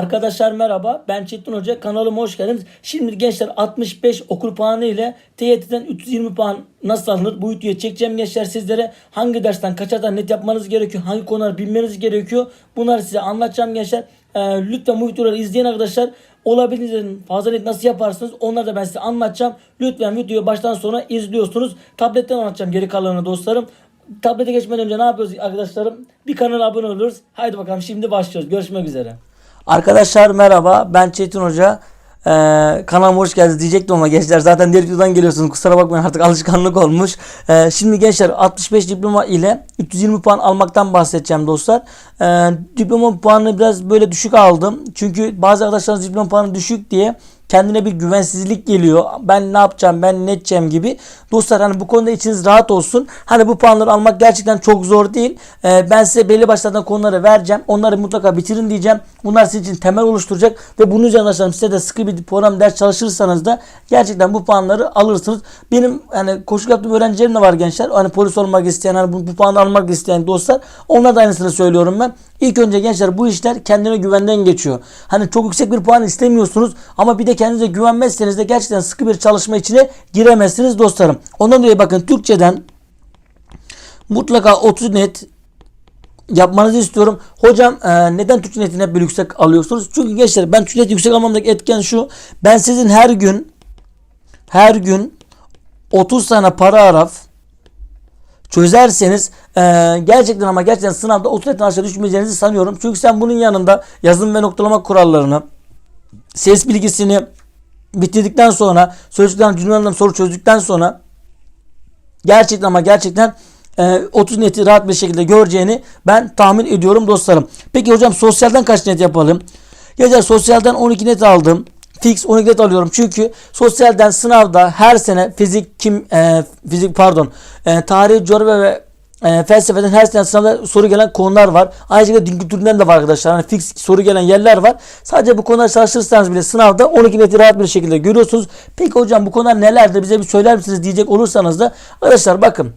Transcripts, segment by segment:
Arkadaşlar merhaba ben Çetin Hoca kanalıma hoş geldiniz. Şimdi gençler 65 okul puanı ile TYT'den 320 puan nasıl alınır bu videoyu çekeceğim gençler sizlere. Hangi dersten kaçardan net yapmanız gerekiyor hangi konuları bilmeniz gerekiyor bunları size anlatacağım gençler. Ee, lütfen bu videoları izleyen arkadaşlar olabildiğince fazla net nasıl yaparsınız onları da ben size anlatacağım. Lütfen videoyu baştan sona izliyorsunuz. Tabletten anlatacağım geri kalanını dostlarım. Tablete geçmeden önce ne yapıyoruz arkadaşlarım? Bir kanala abone oluruz. Haydi bakalım şimdi başlıyoruz. Görüşmek üzere. Arkadaşlar merhaba ben Çetin Hoca. Ee, kanalıma hoş geldiniz diyecektim ama gençler zaten diğer videodan geliyorsunuz kusura bakmayın artık alışkanlık olmuş. Ee, şimdi gençler 65 diploma ile 320 puan almaktan bahsedeceğim dostlar. Ee, diploma puanını biraz böyle düşük aldım. Çünkü bazı arkadaşlarınız diploma puanı düşük diye kendine bir güvensizlik geliyor. Ben ne yapacağım, ben ne edeceğim gibi. Dostlar hani bu konuda içiniz rahat olsun. Hani bu puanları almak gerçekten çok zor değil. Ee, ben size belli başlardan konuları vereceğim. Onları mutlaka bitirin diyeceğim. Bunlar sizin için temel oluşturacak ve bunun üzerine arkadaşlarım size de sıkı bir program ders çalışırsanız da gerçekten bu puanları alırsınız. Benim hani koşul yaptığım öğrencilerim de var gençler. Hani polis olmak isteyen, hani bu, bu puanı almak isteyen dostlar. Onlar da aynısını söylüyorum ben. İlk önce gençler bu işler kendine güvenden geçiyor. Hani çok yüksek bir puan istemiyorsunuz ama bir de kendinize güvenmezseniz de gerçekten sıkı bir çalışma içine giremezsiniz dostlarım. Ondan dolayı bakın Türkçeden mutlaka 30 net yapmanızı istiyorum. Hocam e, neden Türkçe netini hep böyle yüksek alıyorsunuz? Çünkü gençler ben Türkçe net yüksek almamdaki etken şu. Ben sizin her gün her gün 30 tane para araf çözerseniz e, gerçekten ama gerçekten sınavda 30 netten aşağı düşmeyeceğinizi sanıyorum. Çünkü sen bunun yanında yazım ve noktalama kurallarını ses bilgisini bitirdikten sonra sözcükten cümlelerden soru çözdükten sonra gerçekten ama gerçekten e, 30 neti rahat bir şekilde göreceğini ben tahmin ediyorum dostlarım. Peki hocam sosyalden kaç net yapalım? Gençler sosyalden 12 net aldım. Fix 12 net alıyorum. Çünkü sosyalden sınavda her sene fizik kim e, fizik pardon e, tarih, coğrafya ve e, felsefeden her sene sınavda soru gelen konular var. Şekilde din kültüründen de var arkadaşlar. Hani fix soru gelen yerler var. Sadece bu konuları çalışırsanız bile sınavda 12 neti rahat bir şekilde görüyorsunuz. Peki hocam bu konular nelerdir bize bir söyler misiniz diyecek olursanız da arkadaşlar bakın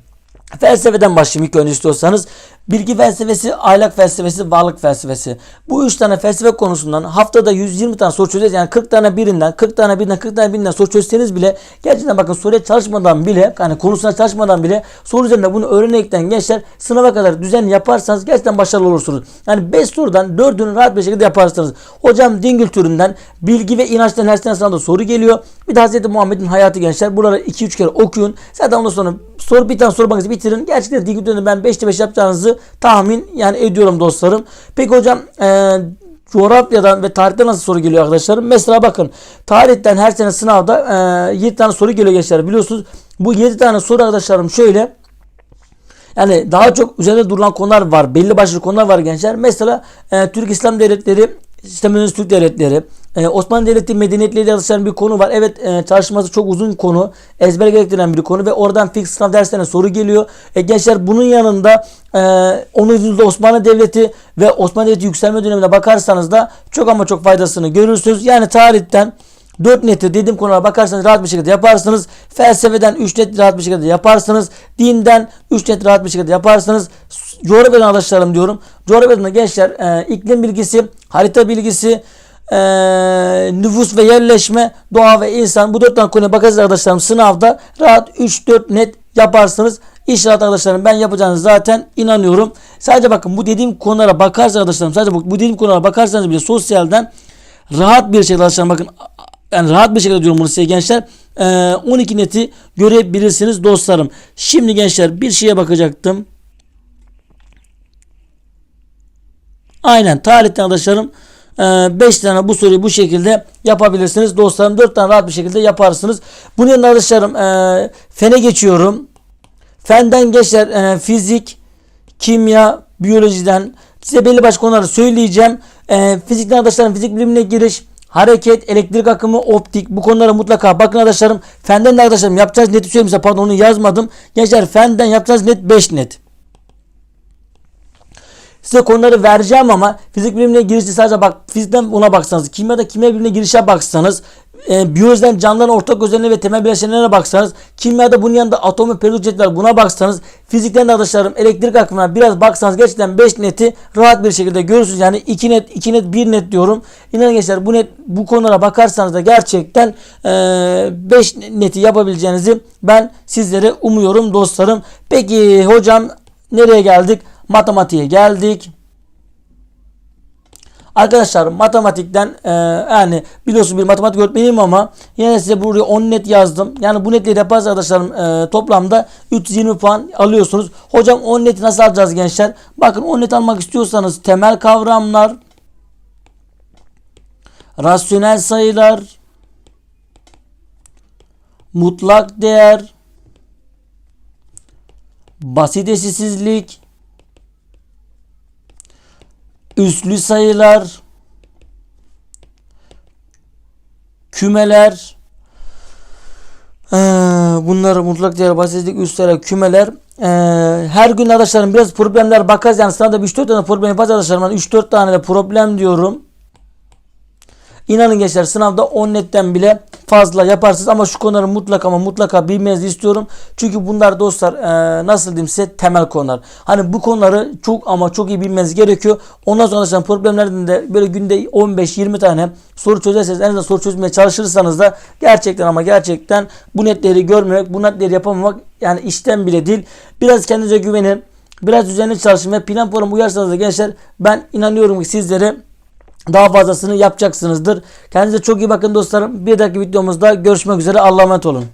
Felsefeden başlayayım ilk önce istiyorsanız. Bilgi felsefesi, ahlak felsefesi, varlık felsefesi. Bu üç tane felsefe konusundan haftada 120 tane soru çözeceğiz. Yani 40 tane birinden, 40 tane birinden, 40 tane birinden soru çözseniz bile gerçekten bakın soruya çalışmadan bile, hani konusuna çalışmadan bile soru üzerinde bunu öğrenerekten gençler sınava kadar düzenli yaparsanız gerçekten başarılı olursunuz. Yani 5 sorudan 4'ünü rahat bir şekilde yaparsınız. Hocam din kültüründen, bilgi ve inançtan her sene sınavda soru geliyor. Bir de Hz. Muhammed'in hayatı gençler. Buraları 2-3 kere okuyun. Zaten ondan sonra soru bir tane sormanızı bitirin. Gerçekten din kültüründe ben 5'te 5 yapacağınızı tahmin yani ediyorum dostlarım. Peki hocam e, coğrafyadan ve tarihten nasıl soru geliyor arkadaşlarım? Mesela bakın tarihten her sene sınavda e, 7 tane soru geliyor gençler biliyorsunuz. Bu 7 tane soru arkadaşlarım şöyle. Yani daha çok üzerinde durulan konular var. Belli başlı konular var gençler. Mesela e, Türk İslam Devletleri sistemimiz Türk devletleri. Ee, Osmanlı Devleti medeniyetleriyle çalışan bir konu var. Evet e, çalışması çok uzun konu. Ezber gerektiren bir konu ve oradan fix sınav derslerine soru geliyor. E, gençler bunun yanında e, 10. yüzyılda Osmanlı Devleti ve Osmanlı Devleti yükselme dönemine bakarsanız da çok ama çok faydasını görürsünüz. Yani tarihten 4 neti dediğim konulara bakarsanız rahat bir şekilde yaparsınız. Felsefeden 3 net rahat bir şekilde yaparsınız. Dinden 3 net rahat bir şekilde yaparsınız. Coğrafyadan arkadaşlarım diyorum. Coğrafyadan da gençler e, iklim bilgisi, harita bilgisi, e, nüfus ve yerleşme, doğa ve insan bu dört tane konuya bakarsanız arkadaşlarım sınavda rahat 3-4 net yaparsınız. İnşallah arkadaşlarım ben yapacağınız zaten inanıyorum. Sadece bakın bu dediğim konulara bakarsanız arkadaşlarım sadece bu, bu dediğim konulara bakarsanız bile sosyalden rahat bir şekilde arkadaşlarım bakın yani rahat bir şekilde diyorum bunu size gençler. E, 12 neti görebilirsiniz dostlarım. Şimdi gençler bir şeye bakacaktım. Aynen tarihten arkadaşlarım 5 tane bu soruyu bu şekilde yapabilirsiniz. Dostlarım 4 tane rahat bir şekilde yaparsınız. Bunun yanında arkadaşlarım e, fene geçiyorum. Fenden geçer e, fizik, kimya, biyolojiden size belli başlı konuları söyleyeceğim. E, fizikten arkadaşlarım fizik bilimine giriş, hareket, elektrik akımı, optik bu konulara mutlaka bakın arkadaşlarım. Fenden de arkadaşlarım yapacağınız neti söyleyeyim size pardon onu yazmadım. Gençler fenden yapacağınız net 5 net. Size konuları vereceğim ama fizik bilimine girişte sadece bak fizikten ona baksanız, kimyada kimya bilimine girişe baksanız e, biyolojiden canlıların ortak özelliğine ve temel bileşenlerine baksanız, kimyada bunun yanında atom ve periyodik cetvel buna baksanız, fizikten de arkadaşlarım elektrik akımına biraz baksanız gerçekten 5 neti rahat bir şekilde görürsünüz. Yani 2 net, 2 net, 1 net diyorum. İnanın gençler bu net bu konulara bakarsanız da gerçekten 5 neti yapabileceğinizi ben sizlere umuyorum dostlarım. Peki hocam nereye geldik? Matematiğe geldik. Arkadaşlar matematikten e, yani biliyorsunuz bir matematik öğretmeniyim ama yine size buraya 10 net yazdım. Yani bu netleri yaparsanız arkadaşlarım e, toplamda 320 puan alıyorsunuz. Hocam 10 neti nasıl alacağız gençler? Bakın 10 net almak istiyorsanız temel kavramlar, rasyonel sayılar, mutlak değer, basit eşitsizlik, üslü sayılar, kümeler, ee, bunlar mutlak değer, basitlik, üst sayılar, kümeler. Ee, her gün arkadaşlarım biraz problemler bakarız. Yani sınavda 3-4 tane problem yapacağız arkadaşlarım. Ben 3-4 tane de problem diyorum. İnanın gençler sınavda 10 netten bile fazla yaparsınız ama şu konuları mutlaka ama mutlaka bilmenizi istiyorum. Çünkü bunlar dostlar e, nasıl diyeyim size temel konular. Hani bu konuları çok ama çok iyi bilmeniz gerekiyor. Ondan sonra arkadaşlar problemlerden de böyle günde 15-20 tane soru çözerseniz en azından soru çözmeye çalışırsanız da gerçekten ama gerçekten bu netleri görmemek, bu netleri yapamamak yani işten bile değil. Biraz kendinize güvenin. Biraz düzenli çalışın ve plan programı uyarsanız da gençler ben inanıyorum ki sizlere daha fazlasını yapacaksınızdır. Kendinize çok iyi bakın dostlarım. Bir dahaki videomuzda görüşmek üzere. Allah'a emanet olun.